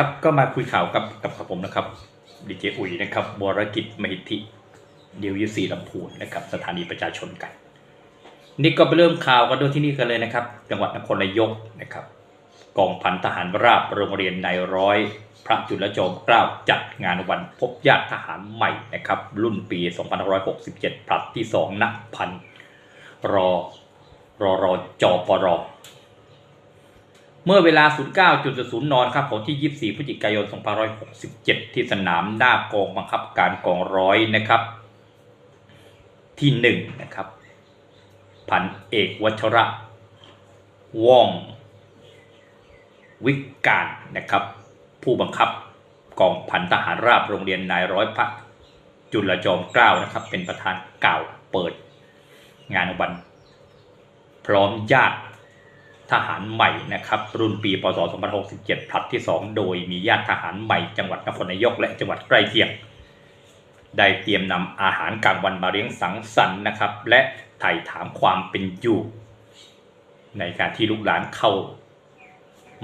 ครับก็มาคุยข่าวกับกับผมนะครับดีเจอุ๋ยนะครับบรกิจมหิทธิเดียวยุสีลำพูนนะครับสถานีประชาชนกัน นี่ก็ไปเริ่มข่าวกันด้วยที่นี่กันเลยนะครับ จังหวัดนครนายกนะครับ กองพันทหารราบโรงเรียนนายร้อย พระจุลจอมเกล้าจัดงานวันพบญาติทหารใหม่นะครับ รุ่นปี 2567ผลัดที่2ณพันรอรอรอจอปร เมื่อเวลา 09.00 นครับของที่ 24 พฤศจิกายน 2567 ที่สนามหน้ากองบังคับการกองร้อยนะครับ ที่ 1 นะครับ พันเอกวัชระว่องวิกการนะครับ ผู้บังคับกองพันทหารราบโรงเรียนนายร้อยพระจุลจอมเกล้านะครับ เป็นประธานกล่าวเปิดงานวัน พร้อมญาติ ทหารใหม่นะครับรุ่นปีพศ2567ผลัดที่ 2 โดยมีญาติทหารใหม่จังหวัดนครนายกและจังหวัดใกล้เคียง ได้เตรียมนำอาหารกลางวันมาเลี้ยงสังสรรค์นะครับ และไถ่ถามความเป็นอยู่ ในการที่ลูกหลานเข้า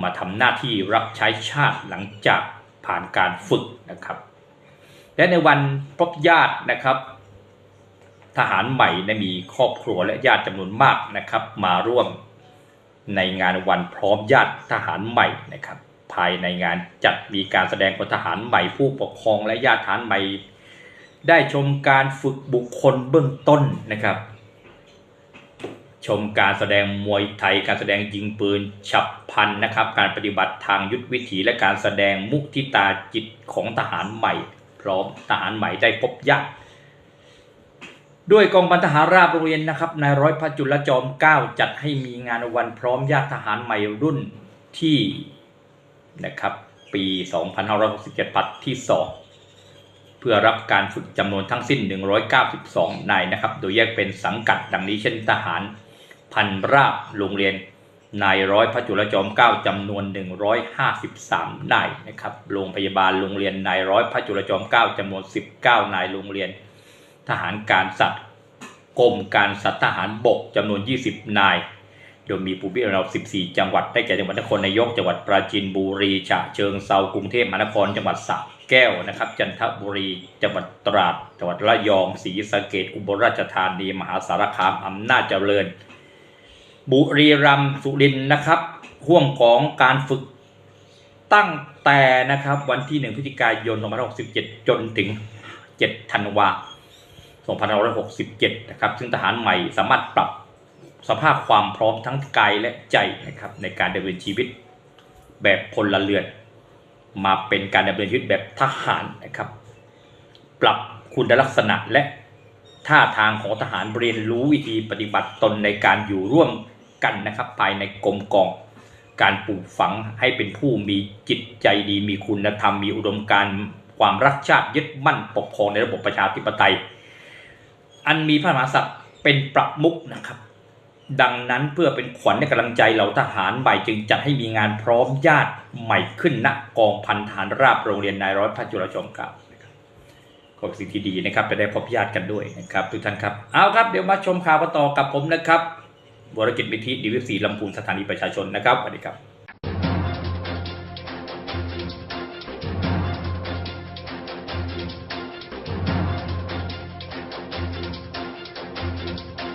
มาทำหน้าที่รับใช้ชาติหลังจากผ่านการฝึกนะครับ และในวันพบญาตินะครับทหารใหม่ได้มีครอบครัวและญาติจำนวนมากนะครับ มาร่วม ในงานวันพร้อมญาติทหารใหม่นะครับ ภายในงานจัดมีการแสดงพลทหารใหม่ผู้ปกครองและญาติทหารใหม่ ได้ชมการฝึกบุคคลเบื้องต้นนะครับ ชมการแสดงมวยไทย การแสดงยิงปืนฉับพันนะครับ การปฏิบัติทางยุทธวิถีและการแสดงมุทิตาจิตของทหารใหม่ พร้อมทหารใหม่ได้พบญาติ ด้วยกองพันทหารราบโรงเรียนนะครับนายร้อยพระจุลจอมเก้าจัดให้มีงานวันพร้อมญาติทหารใหม่รุ่นที่นะครับปี 2567ปัดที่ 2 เพื่อรับการฝึกจำนวนทั้งสิ้น 192 นายนะครับ โดยแยกเป็นสังกัดดังนี้เช่นทหารพันราบโรงเรียนนายร้อยพระจุลจอมเกล้าจำนวน 153 นายนะครับ โรงพยาบาลโรงเรียนนายร้อยพระจุลจอมเกล้าจำนวน 19 นายโรงเรียน ทหารการสัตว์กรมการสัตว์ทหารบกจำนวน 20 นาย โดยมีภูมิลำเนา14 จังหวัด ได้แก่จังหวัดนครนายก จังหวัดปราจีนบุรี ฉะเชิงเซากรุงเทพมหานคร จังหวัดสระแก้วนะครับ จันทบุรี จังหวัดตราด จังหวัดระยอง ศรีสะเกษอุบลราชธานี มหาสารคาม อำนาจเจริญ บุรีรัมย์ สุรินทร์นะครับ ห่วงของการฝึกตั้งแต่นะครับวันที่ 1 พฤศจิกายน 2567 จนถึง 7 ธันวา 2567 นะครับ ซึ่งทหารใหม่สามารถปรับสภาพความพร้อมทั้งกายและใจนะครับในการดำเนินชีวิตแบบพลเรือนมาเป็นการดำเนินชีวิตแบบทหารนะครับ ปรับคุณลักษณะและท่าทางของทหารเรียนรู้วิธีปฏิบัติตนในการอยู่ร่วมกันนะครับ ภายในกรมกอง การปลูกฝังให้เป็นผู้มีจิตใจดีมีคุณธรรมมีอุดมการความรักชาติยึดมั่นปกครองในระบบประชาธิปไตย อันมีพระมหากษัตริย์เป็นประมุขนะครับ ดังนั้นเพื่อเป็นขวัญและกำลังใจเหล่าทหารใหม่จึงจัดให้มีงานพร้อมญาติใหม่ขึ้นณกองพันทหารราบโรงเรียนนายร้อยพระจุลจอมเกล้านะครับก็เป็นสิ่งที่ดีนะครับจะได้พบญาติกันด้วยนะครับทุกท่านครับเอาครับเดี๋ยวมาชมข่าวกันต่อกับผมนะครับวรกิจมิธิดีวิสีลำพูนสถานีประชาชนนะครับสวัสดีครับ